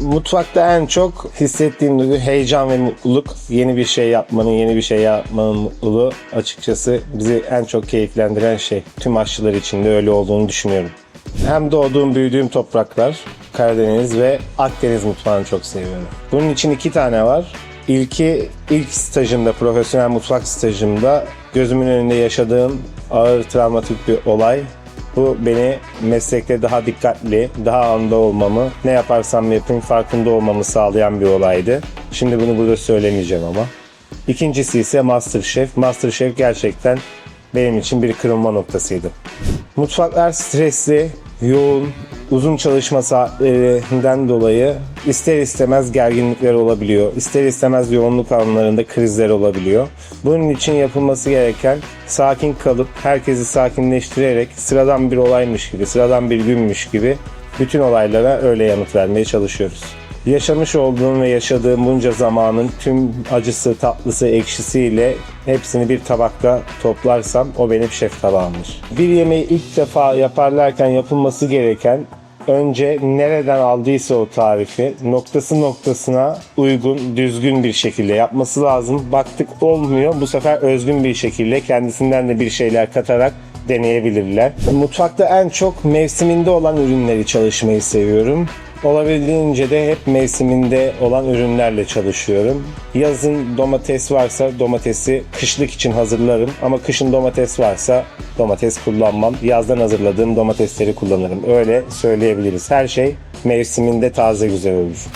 Mutfakta en çok hissettiğim duygu heyecan ve mutluluk. Yeni bir şey yapmanın, yeni bir şey yapmanın mutluluğu açıkçası bizi en çok keyiflendiren şey. Tüm aşçılar için de öyle olduğunu düşünüyorum. Hem doğduğum, büyüdüğüm topraklar, Karadeniz ve Akdeniz mutfağını çok seviyorum. Bunun için iki tane var. İlki ilk stajımda, profesyonel mutfak stajımda gözümün önünde yaşadığım ağır travmatik bir olay. Bu beni meslekte daha dikkatli, daha anda olmamı, ne yaparsam yapayım farkında olmamı sağlayan bir olaydı. Şimdi bunu burada söylemeyeceğim ama. İkincisi ise Masterchef. Masterchef gerçekten benim için bir kırılma noktasıydı. Mutfaklar stresli, yoğun, uzun çalışma saatlerinden dolayı ister istemez gerginlikler olabiliyor. İster istemez yoğunluk anlarında krizler olabiliyor. Bunun için yapılması gereken sakin kalıp herkesi sakinleştirerek sıradan bir olaymış gibi, sıradan bir günmüş gibi bütün olaylara öyle yanıt vermeye çalışıyoruz. Yaşamış olduğum ve yaşadığım bunca zamanın tüm acısı, tatlısı, ekşisiyle hepsini bir tabakta toplarsam o benim şef tabağımdır. Bir yemeği ilk defa yaparlarken yapılması gereken önce nereden aldıysa o tarifi noktası noktasına uygun, düzgün bir şekilde yapması lazım. Baktık olmuyor. Bu sefer özgün bir şekilde kendisinden de bir şeyler katarak deneyebilirler. Mutfakta en çok mevsiminde olan ürünleri çalışmayı seviyorum. Olabildiğince de hep mevsiminde olan ürünlerle çalışıyorum. Yazın domates varsa domatesi kışlık için hazırlarım ama kışın domates varsa domates kullanmam. Yazdan hazırladığım domatesleri kullanırım. Öyle söyleyebiliriz. Her şey mevsiminde taze güzel olur.